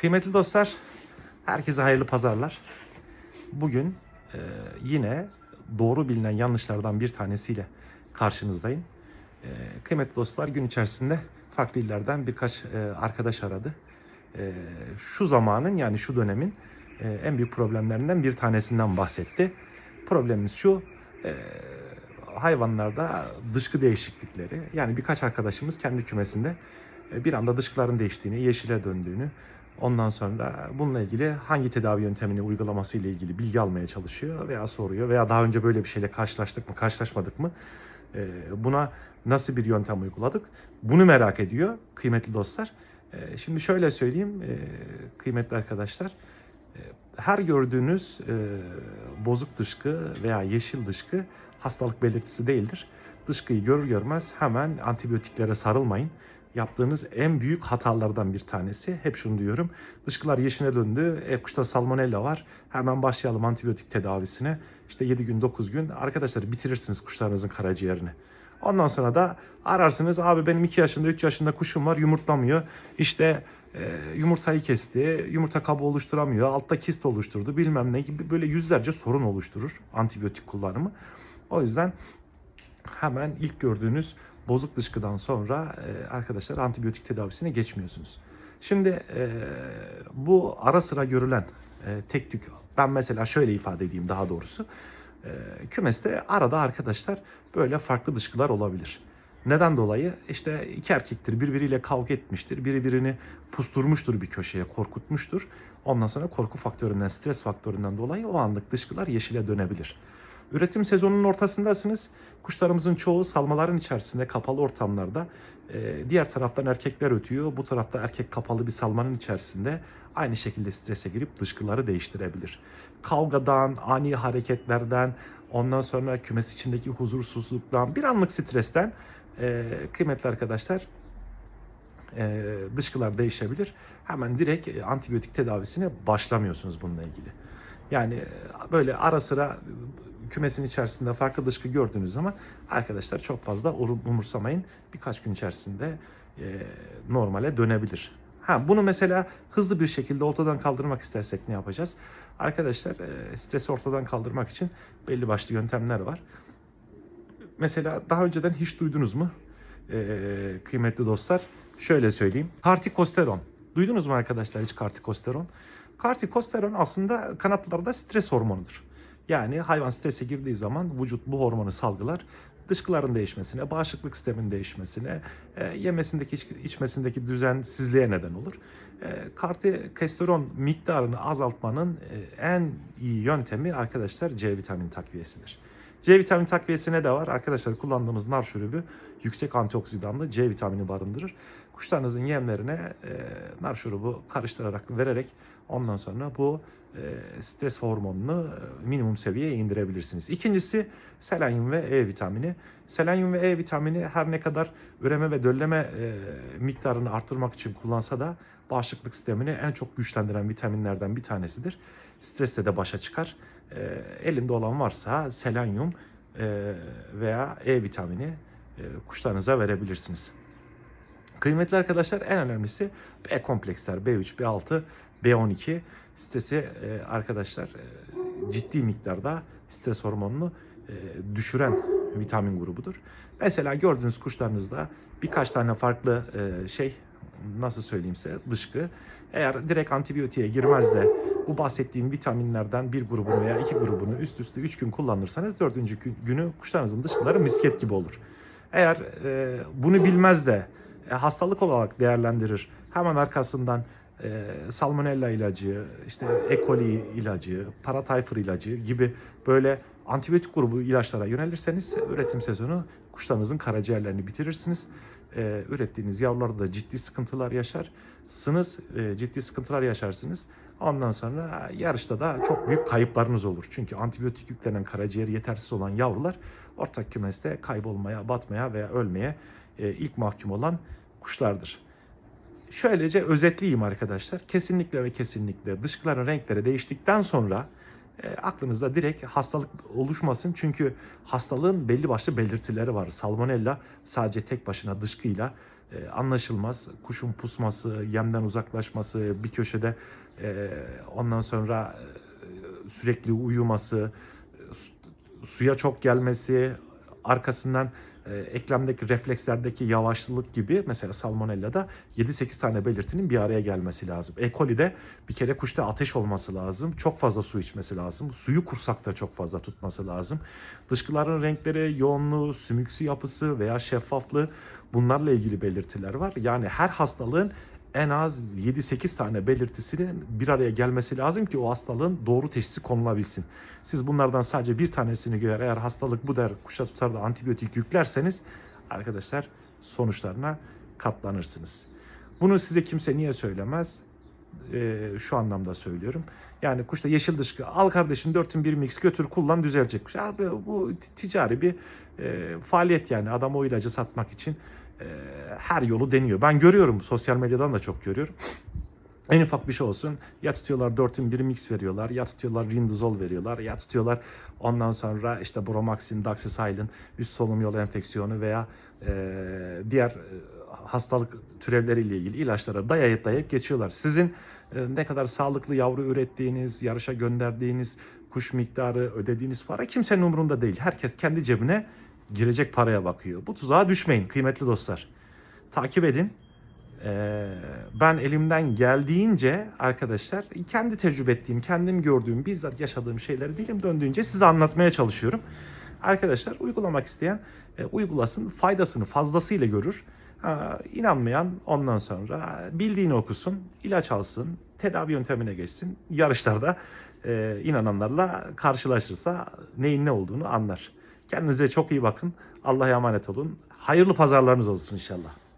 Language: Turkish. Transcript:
Kıymetli dostlar, herkese hayırlı pazarlar. Bugün e, yine doğru bilinen yanlışlardan bir tanesiyle karşınızdayım. E, kıymetli dostlar, gün içerisinde farklı illerden birkaç e, arkadaş aradı. E, şu zamanın yani şu dönemin e, en büyük problemlerinden bir tanesinden bahsetti. Problemimiz şu, e, hayvanlarda dışkı değişiklikleri. Yani birkaç arkadaşımız kendi kümesinde e, bir anda dışkıların değiştiğini, yeşile döndüğünü, ondan sonra bununla ilgili hangi tedavi yöntemini uygulaması ile ilgili bilgi almaya çalışıyor veya soruyor veya daha önce böyle bir şeyle karşılaştık mı, karşılaşmadık mı? E, Buna nasıl bir yöntem uyguladık? Bunu merak ediyor kıymetli dostlar. E, Şimdi şöyle söyleyeyim e, kıymetli arkadaşlar. Her gördüğünüz e, bozuk dışkı veya yeşil dışkı hastalık belirtisi değildir. Dışkıyı görür görmez hemen antibiyotiklere sarılmayın. Yaptığınız en büyük hatalardan bir tanesi. Hep şunu diyorum. Dışkılar yeşile döndü. E, kuşta salmonella var. Hemen başlayalım antibiyotik tedavisine. İşte 7 gün 9 gün. Arkadaşlar bitirirsiniz kuşlarınızın karaciğerini. Ondan sonra da ararsınız. Abi benim 2 yaşında 3 yaşında kuşum var yumurtlamıyor. İşte e, yumurtayı kesti. Yumurta kabı oluşturamıyor. Altta kist oluşturdu. Bilmem ne gibi böyle yüzlerce sorun oluşturur antibiyotik kullanımı. O yüzden hemen ilk gördüğünüz bozuk dışkıdan sonra e, arkadaşlar antibiyotik tedavisine geçmiyorsunuz. Şimdi e, bu ara sıra görülen e, tek tük ben mesela şöyle ifade edeyim daha doğrusu. Kümeste arada arkadaşlar böyle farklı dışkılar olabilir. Neden dolayı? İşte iki erkektir birbiriyle kavga etmiştir. Biri birini pusturmuştur bir köşeye, korkutmuştur. Ondan sonra korku faktöründen, stres faktöründen dolayı o anlık dışkılar yeşile dönebilir. Üretim sezonunun ortasındasınız. Kuşlarımızın çoğu salmaların içerisinde kapalı ortamlarda. Ee, diğer taraftan erkekler ötüyor. Bu tarafta erkek kapalı bir salmanın içerisinde aynı şekilde strese girip dışkıları değiştirebilir. Kavgadan, ani hareketlerden, ondan sonra kümes içindeki huzursuzluktan, bir anlık stresten e, kıymetli arkadaşlar e, dışkılar değişebilir. Hemen direkt e, antibiyotik tedavisine başlamıyorsunuz bununla ilgili. Yani e, böyle ara sıra e, kümesin içerisinde farklı dışkı gördüğünüz zaman arkadaşlar çok fazla ur- umursamayın. Birkaç gün içerisinde e, normale dönebilir. Ha bunu mesela hızlı bir şekilde ortadan kaldırmak istersek ne yapacağız? Arkadaşlar e, stresi ortadan kaldırmak için belli başlı yöntemler var. Mesela daha önceden hiç duydunuz mu? E, kıymetli dostlar şöyle söyleyeyim. Kartikosteron. Duydunuz mu arkadaşlar hiç kartikosteron? Kartikosteron aslında kanatlarda stres hormonudur. Yani hayvan strese girdiği zaman vücut bu hormonu salgılar. Dışkıların değişmesine, bağışıklık sistemin değişmesine, e, yemesindeki, iç- içmesindeki düzensizliğe neden olur. E, kartikosteron miktarını azaltmanın e, en iyi yöntemi arkadaşlar C vitamini takviyesidir. C vitamini takviyesine de var. Arkadaşlar kullandığımız nar şurubu yüksek antioksidanlı C vitamini barındırır. Kuşlarınızın yemlerine e, nar şurubu karıştırarak vererek ondan sonra bu e, stres hormonunu e, minimum seviyeye indirebilirsiniz. İkincisi selenyum ve E vitamini. Selenyum ve E vitamini her ne kadar üreme ve dölleme e, miktarını arttırmak için kullansa da bağışıklık sistemini en çok güçlendiren vitaminlerden bir tanesidir. Stresle de başa çıkar. E, elinde olan varsa selenyum e, veya E vitamini e, kuşlarınıza verebilirsiniz. Kıymetli arkadaşlar en önemlisi B kompleksler B3, B6, B12 stresi e, arkadaşlar e, ciddi miktarda stres hormonunu e, düşüren vitamin grubudur. Mesela gördüğünüz kuşlarınızda birkaç tane farklı şey nasıl söyleyeyim size dışkı eğer direkt antibiyotiğe girmez de bu bahsettiğim vitaminlerden bir grubunu veya iki grubunu üst üste 3 gün kullanırsanız dördüncü gün- günü kuşlarınızın dışkıları misket gibi olur. Eğer e, bunu bilmez de hastalık olarak değerlendirir. Hemen arkasından e, salmonella ilacı, işte E. coli ilacı, paratayfır ilacı gibi böyle antibiyotik grubu ilaçlara yönelirseniz üretim sezonu kuşlarınızın karaciğerlerini bitirirsiniz. E, ürettiğiniz yavrularda da ciddi sıkıntılar yaşarsınız, e, ciddi sıkıntılar yaşarsınız. Ondan sonra yarışta da çok büyük kayıplarınız olur. Çünkü antibiyotik yüklenen karaciğeri yetersiz olan yavrular ortak kümeste kaybolmaya, batmaya veya ölmeye e, ilk mahkum olan kuşlardır. Şöylece özetleyeyim arkadaşlar. Kesinlikle ve kesinlikle dışkıların renkleri değiştikten sonra e, aklınızda direkt hastalık oluşmasın. Çünkü hastalığın belli başlı belirtileri var. Salmonella sadece tek başına dışkıyla e, anlaşılmaz. Kuşun pusması, yemden uzaklaşması, bir köşede e, ondan sonra e, sürekli uyuması, e, su- suya çok gelmesi, arkasından eklemdeki reflekslerdeki yavaşlılık gibi mesela salmonella'da 7-8 tane belirtinin bir araya gelmesi lazım. E. coli'de bir kere kuşta ateş olması lazım. Çok fazla su içmesi lazım. Suyu kursakta çok fazla tutması lazım. Dışkıların renkleri, yoğunluğu, sümüksü yapısı veya şeffaflığı bunlarla ilgili belirtiler var. Yani her hastalığın en az 7-8 tane belirtisinin bir araya gelmesi lazım ki o hastalığın doğru teşhisi konulabilsin. Siz bunlardan sadece bir tanesini görer eğer hastalık bu der kuşa tutar da antibiyotik yüklerseniz arkadaşlar sonuçlarına katlanırsınız. Bunu size kimse niye söylemez? Ee, şu anlamda söylüyorum. Yani kuşta yeşil dışkı al kardeşim 4'ün 1 mix götür kullan düzelecek kuş. Abi bu ticari bir e, faaliyet yani adam o ilacı satmak için e, her yolu deniyor. Ben görüyorum sosyal medyadan da çok görüyorum. En ufak bir şey olsun ya tutuyorlar 4'ün 1 mix veriyorlar ya tutuyorlar rinduzol veriyorlar ya tutuyorlar ondan sonra işte bromaxin, doxycycline üst solunum yolu enfeksiyonu veya e, diğer e, hastalık türevleriyle ilgili ilaçlara dayayıp dayayıp geçiyorlar. Sizin e, ne kadar sağlıklı yavru ürettiğiniz, yarışa gönderdiğiniz kuş miktarı, ödediğiniz para kimsenin umurunda değil. Herkes kendi cebine girecek paraya bakıyor. Bu tuzağa düşmeyin kıymetli dostlar. Takip edin. Ee, ben elimden geldiğince arkadaşlar kendi tecrübe ettiğim, kendim gördüğüm, bizzat yaşadığım şeyleri dilim döndüğünce size anlatmaya çalışıyorum. Arkadaşlar uygulamak isteyen e, uygulasın, faydasını fazlasıyla görür. Ha, inanmayan ondan sonra bildiğini okusun, ilaç alsın, tedavi yöntemine geçsin. Yarışlarda e, inananlarla karşılaşırsa neyin ne olduğunu anlar. Kendinize çok iyi bakın. Allah'a emanet olun. Hayırlı pazarlarınız olsun inşallah.